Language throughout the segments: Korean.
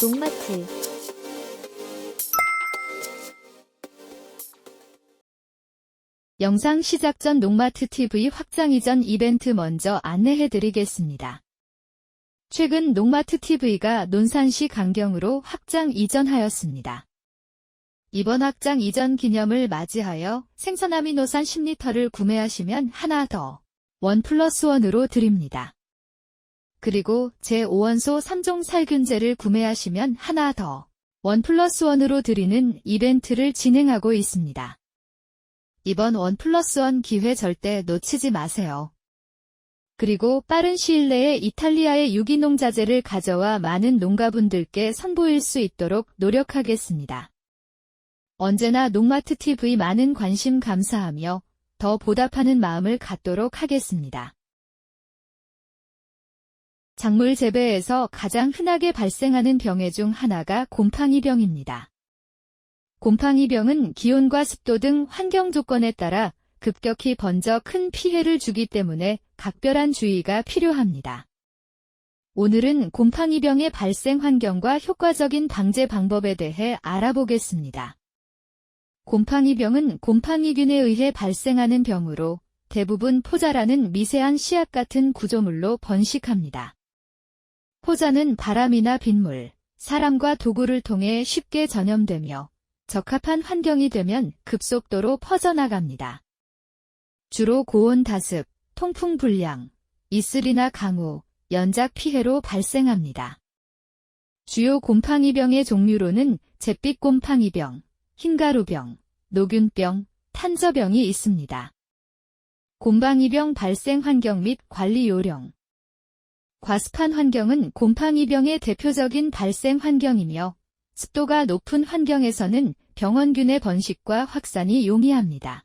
농마트 영상 시작 전 농마트 TV 확장 이전 이벤트 먼저 안내해 드리겠습니다. 최근 농마트 TV가 논산시 강경으로 확장 이전하였습니다. 이번 확장 이전 기념을 맞이하여 생선 아미노산 10리터를 구매하시면 하나 더 원 플러스 원으로 드립니다. 그리고 제5원소 3종 살균제를 구매하시면 하나 더 원 플러스 원으로 드리는 이벤트를 진행하고 있습니다. 이번 원 플러스 원 기회 절대 놓치지 마세요. 그리고 빠른 시일 내에 이탈리아의 유기농 자재를 가져와 많은 농가분들께 선보일 수 있도록 노력하겠습니다. 언제나 농마트 TV 많은 관심 감사하며 더 보답하는 마음을 갖도록 하겠습니다. 작물 재배에서 가장 흔하게 발생하는 병해 중 하나가 곰팡이병입니다. 곰팡이병은 기온과 습도 등 환경 조건에 따라 급격히 번져 큰 피해를 주기 때문에 각별한 주의가 필요합니다. 오늘은 곰팡이병의 발생 환경과 효과적인 방제 방법에 대해 알아보겠습니다. 곰팡이병은 곰팡이균에 의해 발생하는 병으로 대부분 포자라는 미세한 씨앗 같은 구조물로 번식합니다. 포자는 바람이나 빗물, 사람과 도구를 통해 쉽게 전염되며 적합한 환경이 되면 급속도로 퍼져나갑니다. 주로 고온 다습, 통풍 불량, 이슬이나 강우, 연작 피해로 발생합니다. 주요 곰팡이병의 종류로는 잿빛 곰팡이병, 흰가루병, 노균병, 탄저병이 있습니다. 곰팡이병 발생 환경 및 관리 요령 과습한 환경은 곰팡이병의 대표적인 발생 환경이며 습도가 높은 환경에서는 병원균의 번식과 확산이 용이합니다.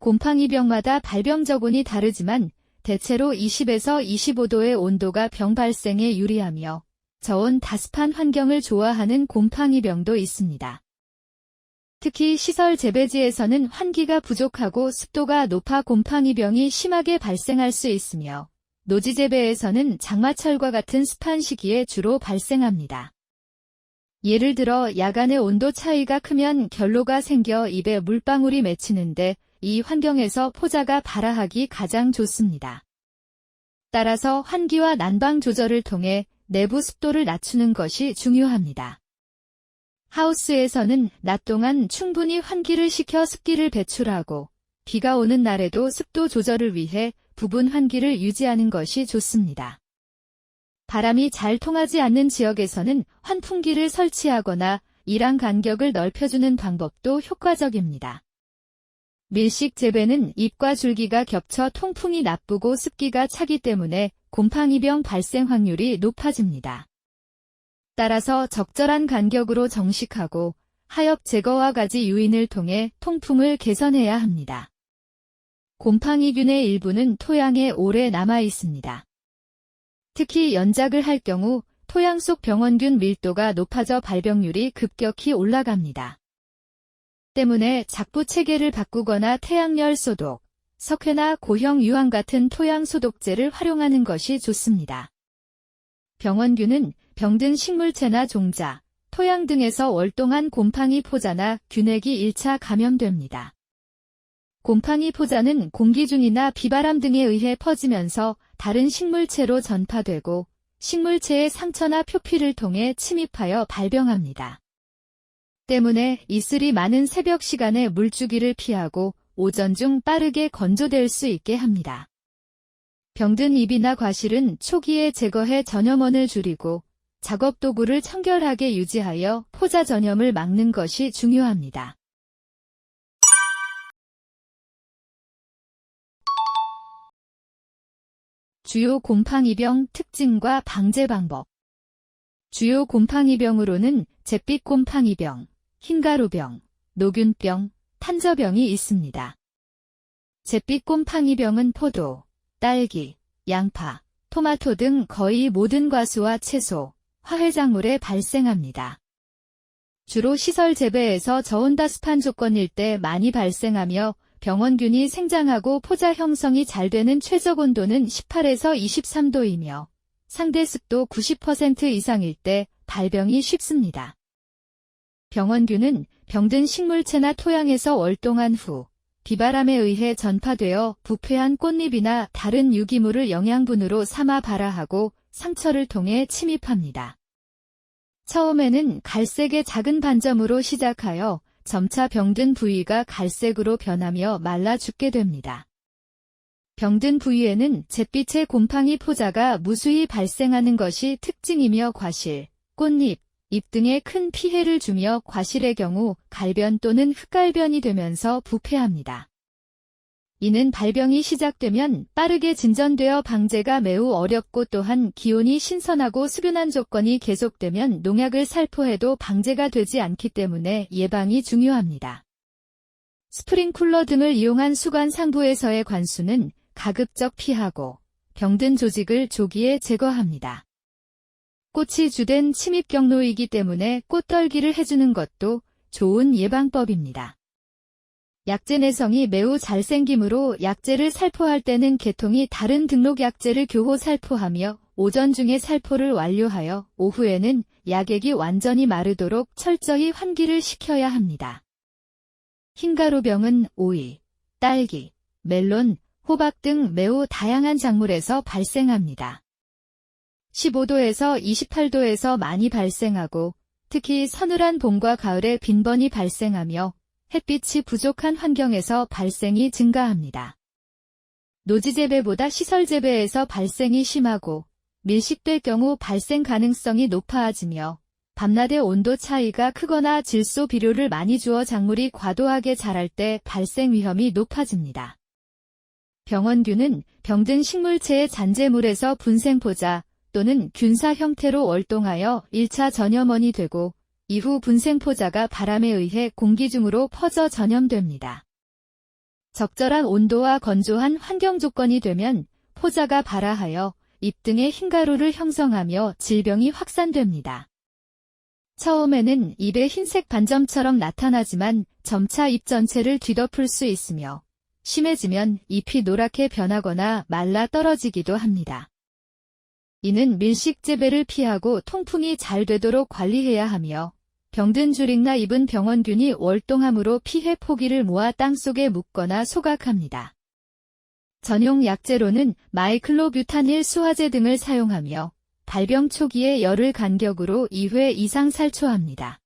곰팡이병마다 발병 적온이 다르지만 대체로 20에서 25도의 온도가 병 발생에 유리하며 저온 다습한 환경을 좋아하는 곰팡이병도 있습니다. 특히 시설 재배지에서는 환기가 부족하고 습도가 높아 곰팡이병이 심하게 발생할 수 있으며 노지 재배에서는 장마철과 같은 습한 시기에 주로 발생합니다. 예를 들어 야간의 온도 차이가 크면 결로가 생겨 입에 물방울이 맺히는데 이 환경에서 포자가 발아하기 가장 좋습니다. 따라서 환기와 난방 조절을 통해 내부 습도를 낮추는 것이 중요합니다. 하우스에서는 낮 동안 충분히 환기를 시켜 습기를 배출하고 비가 오는 날에도 습도 조절을 위해 부분 환기를 유지하는 것이 좋습니다. 바람이 잘 통하지 않는 지역에서는 환풍기를 설치하거나 이랑 간격을 넓혀주는 방법도 효과적입니다. 밀식 재배는 잎과 줄기가 겹쳐 통풍이 나쁘고 습기가 차기 때문에 곰팡이병 발생 확률이 높아집니다. 따라서 적절한 간격으로 정식하고 하엽 제거와 가지 유인을 통해 통풍을 개선해야 합니다. 곰팡이균의 일부는 토양에 오래 남아 있습니다. 특히 연작을 할 경우 토양 속 병원균 밀도가 높아져 발병률이 급격히 올라갑니다. 때문에 작부 체계를 바꾸거나 태양열 소독, 석회나 고형 유황 같은 토양 소독제를 활용하는 것이 좋습니다. 병원균은 병든 식물체나 종자, 토양 등에서 월동한 곰팡이 포자나 균액이 1차 감염됩니다. 곰팡이 포자는 공기 중이나 비바람 등에 의해 퍼지면서 다른 식물체로 전파되고 식물체의 상처나 표피를 통해 침입하여 발병합니다. 때문에 이슬이 많은 새벽 시간에 물주기를 피하고 오전 중 빠르게 건조될 수 있게 합니다. 병든 잎이나 과실은 초기에 제거해 전염원을 줄이고 작업 도구를 청결하게 유지하여 포자 전염을 막는 것이 중요합니다. 주요 곰팡이병 특징과 방제 방법 주요 곰팡이병으로는 잿빛 곰팡이병, 흰가루병, 노균병, 탄저병이 있습니다. 잿빛 곰팡이병은 포도, 딸기, 양파, 토마토 등 거의 모든 과수와 채소, 화훼작물에 발생합니다. 주로 시설 재배에서 저온다습한 조건일 때 많이 발생하며 병원균이 생장하고 포자 형성이 잘 되는 최적 온도는 18에서 23도이며 상대 습도 90% 이상일 때 발병이 쉽습니다. 병원균은 병든 식물체나 토양에서 월동한 후 비바람에 의해 전파되어 부패한 꽃잎이나 다른 유기물을 영양분으로 삼아 발화하고 상처를 통해 침입합니다. 처음에는 갈색의 작은 반점으로 시작하여 점차 병든 부위가 갈색으로 변하며 말라 죽게 됩니다. 병든 부위에는 잿빛의 곰팡이 포자가 무수히 발생하는 것이 특징이며 과실, 꽃잎, 잎 등에 큰 피해를 주며 과실의 경우 갈변 또는 흑갈변이 되면서 부패합니다. 이는 발병이 시작되면 빠르게 진전되어 방제가 매우 어렵고 또한 기온이 신선하고 수변한 조건이 계속되면 농약을 살포해도 방제가 되지 않기 때문에 예방이 중요합니다. 스프링쿨러 등을 이용한 수관 상부에서의 관수는 가급적 피하고 병든 조직을 조기에 제거합니다. 꽃이 주된 침입 경로이기 때문에 꽃떨기를 해주는 것도 좋은 예방법입니다. 약재 내성이 매우 잘생기므로 약재를 살포할 때는 계통이 다른 등록 약재를 교호 살포하며 오전 중에 살포를 완료하여 오후에는 약액이 완전히 마르도록 철저히 환기를 시켜야 합니다. 흰가루병은 오이, 딸기, 멜론, 호박 등 매우 다양한 작물에서 발생합니다. 15도에서 28도에서 많이 발생하고 특히 서늘한 봄과 가을에 빈번히 발생하며 햇빛이 부족한 환경에서 발생이 증가합니다. 노지 재배보다 시설 재배에서 발생이 심하고 밀식될 경우 발생 가능성이 높아지며 밤낮의 온도 차이가 크거나 질소 비료를 많이 주어 작물이 과도하게 자랄 때 발생 위험이 높아집니다. 병원균은 병든 식물체의 잔재물에서 분생포자 또는 균사 형태로 월동하여 1차 전염원이 되고 이후 분생포자가 바람에 의해 공기 중으로 퍼져 전염됩니다. 적절한 온도와 건조한 환경 조건이 되면 포자가 발화하여 잎 등의 흰가루를 형성하며 질병이 확산됩니다. 처음에는 잎에 흰색 반점처럼 나타나지만 점차 잎 전체를 뒤덮을 수 있으며 심해지면 잎이 노랗게 변하거나 말라 떨어지기도 합니다. 이는 밀식 재배를 피하고 통풍이 잘 되도록 관리해야 하며 병든 줄익나 입은 병원균이 월동함으로 피해 포기를 모아 땅속에 묻거나 소각합니다. 전용 약재로는 마이클로뷰탄일 수화제 등을 사용하며 발병 초기에 열을 간격으로 2회 이상 살초합니다.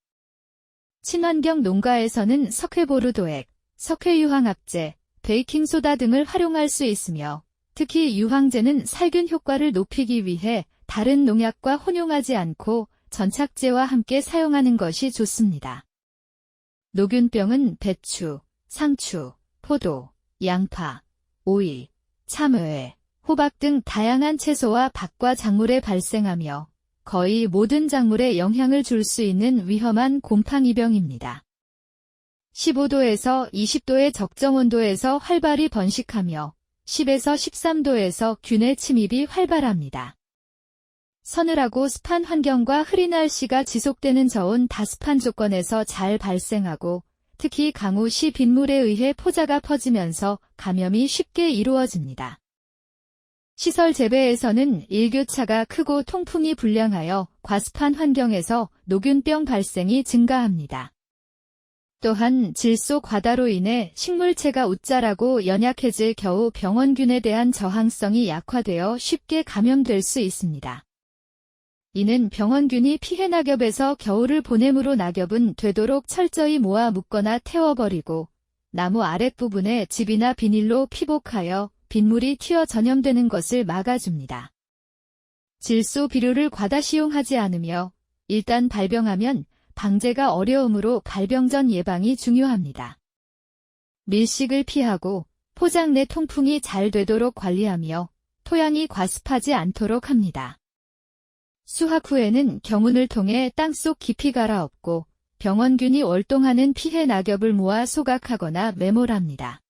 친환경 농가에서는 석회보르도액, 석회유황합제, 베이킹소다 등을 활용할 수 있으며 특히 유황제는 살균 효과를 높이기 위해 다른 농약과 혼용하지 않고 전착제와 함께 사용하는 것이 좋습니다. 노균병은 배추, 상추, 포도, 양파, 오이, 참외, 호박 등 다양한 채소와 밥과 작물에 발생하며 거의 모든 작물에 영향을 줄 수 있는 위험한 곰팡이병입니다. 15도에서 20도의 적정 온도에서 활발히 번식하며 10에서 13도에서 균의 침입이 활발합니다. 서늘하고 습한 환경과 흐린 날씨가 지속되는 저온 다습한 조건에서 잘 발생하고 특히 강우 시 빗물에 의해 포자가 퍼지면서 감염이 쉽게 이루어집니다. 시설 재배에서는 일교차가 크고 통풍이 불량하여 과습한 환경에서 노균병 발생이 증가합니다. 또한 질소 과다로 인해 식물체가 웃자라고 연약해질 겨우 병원균에 대한 저항성이 약화되어 쉽게 감염될 수 있습니다. 이는 병원균이 피해 낙엽에서 겨울을 보냄으로 낙엽은 되도록 철저히 모아 묶거나 태워버리고 나무 아랫부분에 집이나 비닐로 피복하여 빗물이 튀어 전염되는 것을 막아줍니다. 질소 비료를 과다 시용하지 않으며 일단 발병하면 방제가 어려우므로 발병 전 예방이 중요합니다. 밀식을 피하고 포장 내 통풍이 잘 되도록 관리하며 토양이 과습하지 않도록 합니다. 수확 후에는 경운을 통해 땅속 깊이 갈아엎고 병원균이 월동하는 피해 낙엽을 모아 소각하거나 매몰합니다.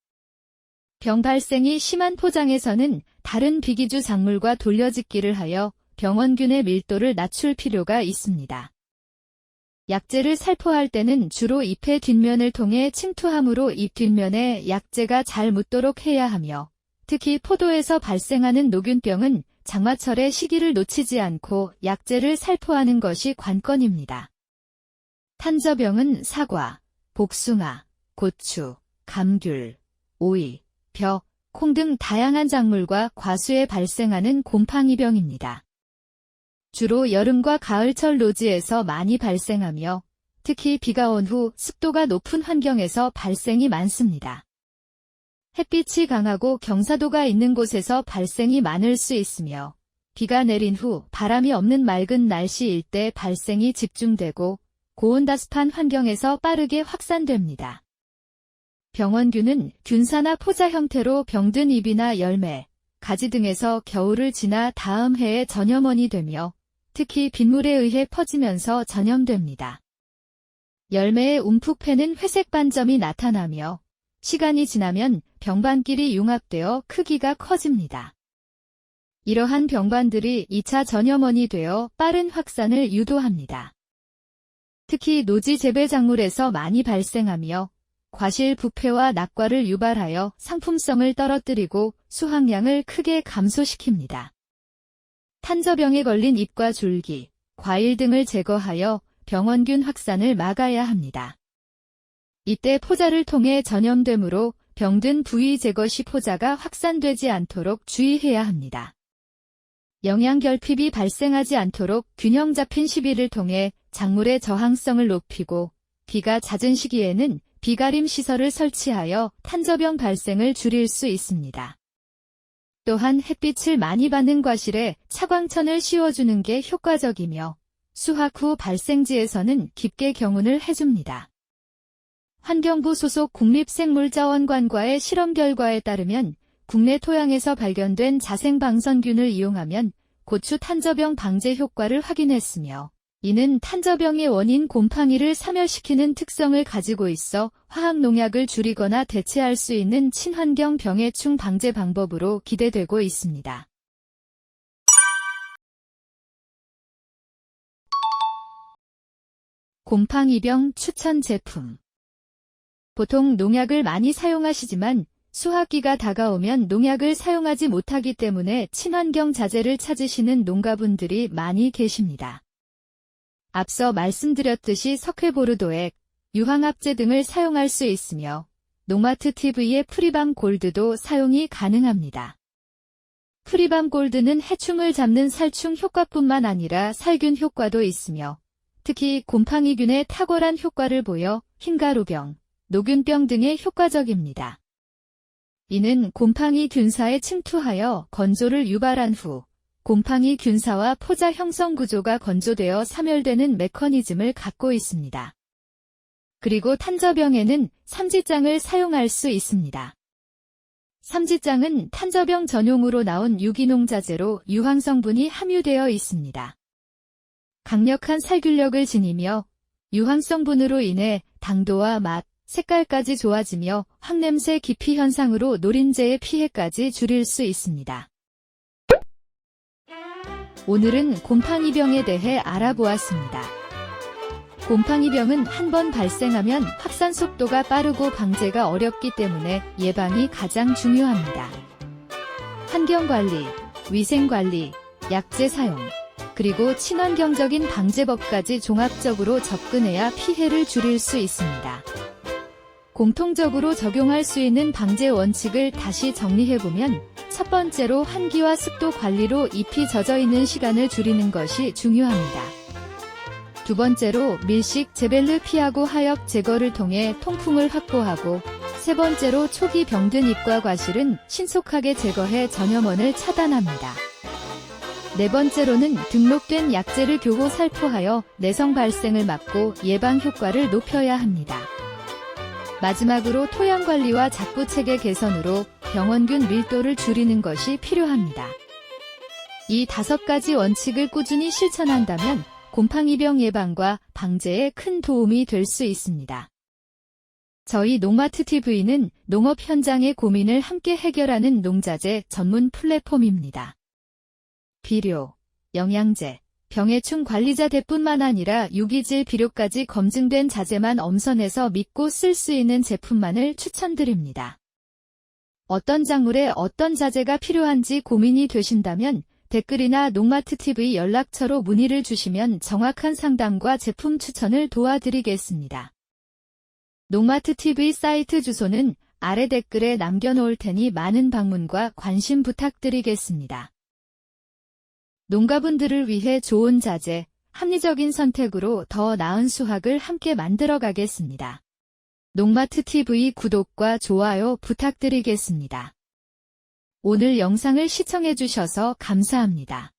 병 발생이 심한 포장에서는 다른 비기주 작물과 돌려짓기를 하여 병원균의 밀도를 낮출 필요가 있습니다. 약재를 살포할 때는 주로 잎의 뒷면을 통해 침투함으로 잎 뒷면에 약재가 잘 묻도록 해야 하며 특히 포도에서 발생하는 노균병은 장마철의 시기를 놓치지 않고 약재를 살포하는 것이 관건입니다. 탄저병은 사과, 복숭아, 고추, 감귤, 오이, 벼, 콩 등 다양한 작물과 과수에 발생하는 곰팡이병입니다. 주로 여름과 가을철 노지에서 많이 발생하며 특히 비가 온 후 습도가 높은 환경에서 발생이 많습니다. 햇빛이 강하고 경사도가 있는 곳에서 발생이 많을 수 있으며 비가 내린 후 바람이 없는 맑은 날씨일 때 발생이 집중되고 고온다습한 환경에서 빠르게 확산됩니다. 병원균은 균사나 포자 형태로 병든 잎이나 열매, 가지 등에서 겨울을 지나 다음 해에 전염원이 되며 특히 빗물에 의해 퍼지면서 전염됩니다. 열매의 움푹 패는 회색 반점이 나타나며 시간이 지나면 병반끼리 융합되어 크기가 커집니다. 이러한 병반들이 2차 전염원이 되어 빠른 확산을 유도합니다. 특히 노지 재배 작물에서 많이 발생하며 과실 부패와 낙과를 유발하여 상품성을 떨어뜨리고 수확량을 크게 감소시킵니다. 탄저병에 걸린 잎과 줄기, 과일 등을 제거하여 병원균 확산을 막아야 합니다. 이때 포자를 통해 전염되므로 병든 부위 제거 시 포자가 확산되지 않도록 주의해야 합니다. 영양 결핍이 발생하지 않도록 균형 잡힌 시비를 통해 작물의 저항성을 높이고 비가 잦은 시기에는 비가림 시설을 설치하여 탄저병 발생을 줄일 수 있습니다. 또한 햇빛을 많이 받는 과실에 차광천을 씌워주는 게 효과적이며 수확 후 발생지에서는 깊게 경운을 해줍니다. 환경부 소속 국립생물자원관과의 실험 결과에 따르면 국내 토양에서 발견된 자생방선균을 이용하면 고추 탄저병 방제 효과를 확인했으며 이는 탄저병의 원인 곰팡이를 사멸시키는 특성을 가지고 있어 화학농약을 줄이거나 대체할 수 있는 친환경 병해충 방제 방법으로 기대되고 있습니다. 곰팡이병 추천 제품 보통 농약을 많이 사용하시지만 수확기가 다가오면 농약을 사용하지 못하기 때문에 친환경 자재를 찾으시는 농가분들이 많이 계십니다. 앞서 말씀드렸듯이 석회보르도액, 유황합제 등을 사용할 수 있으며 노마트 TV의 프리밤 골드도 사용이 가능합니다. 프리밤 골드는 해충을 잡는 살충 효과뿐만 아니라 살균 효과도 있으며 특히 곰팡이균의 탁월한 효과를 보여 흰가루병, 노균병 등에 효과적입니다. 이는 곰팡이 균사에 침투하여 건조를 유발한 후 곰팡이 균사와 포자 형성 구조가 건조되어 사멸되는 메커니즘을 갖고 있습니다. 그리고 탄저병에는 삼지장을 사용할 수 있습니다. 삼지장은 탄저병 전용으로 나온 유기농 자재로 유황 성분이 함유되어 있습니다. 강력한 살균력을 지니며 유황 성분으로 인해 당도와 맛, 색깔까지 좋아지며 황냄새 기피 현상으로 노린재의 피해까지 줄일 수 있습니다. 오늘은 곰팡이병에 대해 알아보았습니다. 곰팡이병은 한 번 발생하면 확산 속도가 빠르고 방제가 어렵기 때문에 예방이 가장 중요합니다. 환경관리, 위생관리, 약제 사용, 그리고 친환경적인 방제법까지 종합적으로 접근해야 피해를 줄일 수 있습니다. 공통적으로 적용할 수 있는 방제 원칙을 다시 정리해보면 첫 번째로 한기와 습도 관리로 잎이 젖어 있는 시간을 줄이는 것이 중요합니다. 두 번째로 밀식, 제벨르 피하고 하역 제거를 통해 통풍을 확보하고 세 번째로 초기 병든 잎과 과실은 신속하게 제거해 전염원을 차단합니다. 네 번째로는 등록된 약재를 교고 살포하여 내성 발생을 막고 예방 효과를 높여야 합니다. 마지막으로 토양 관리와 작부 체계 개선으로 병원균 밀도를 줄이는 것이 필요합니다. 이 다섯 가지 원칙을 꾸준히 실천한다면 곰팡이병 예방과 방제에 큰 도움이 될 수 있습니다. 저희 농마트 TV는 농업 현장의 고민을 함께 해결하는 농자재 전문 플랫폼입니다. 비료, 영양제, 병해충 관리자 대뿐만 아니라 유기질 비료까지 검증된 자재만 엄선해서 믿고 쓸 수 있는 제품만을 추천드립니다. 어떤 작물에 어떤 자재가 필요한지 고민이 되신다면 댓글이나 농마트TV 연락처로 문의를 주시면 정확한 상담과 제품 추천을 도와드리겠습니다. 농마트TV 사이트 주소는 아래 댓글에 남겨놓을 테니 많은 방문과 관심 부탁드리겠습니다. 농가분들을 위해 좋은 자재, 합리적인 선택으로 더 나은 수확을 함께 만들어 가겠습니다. 농마트TV 구독과 좋아요 부탁드리겠습니다. 오늘 영상을 시청해 주셔서 감사합니다.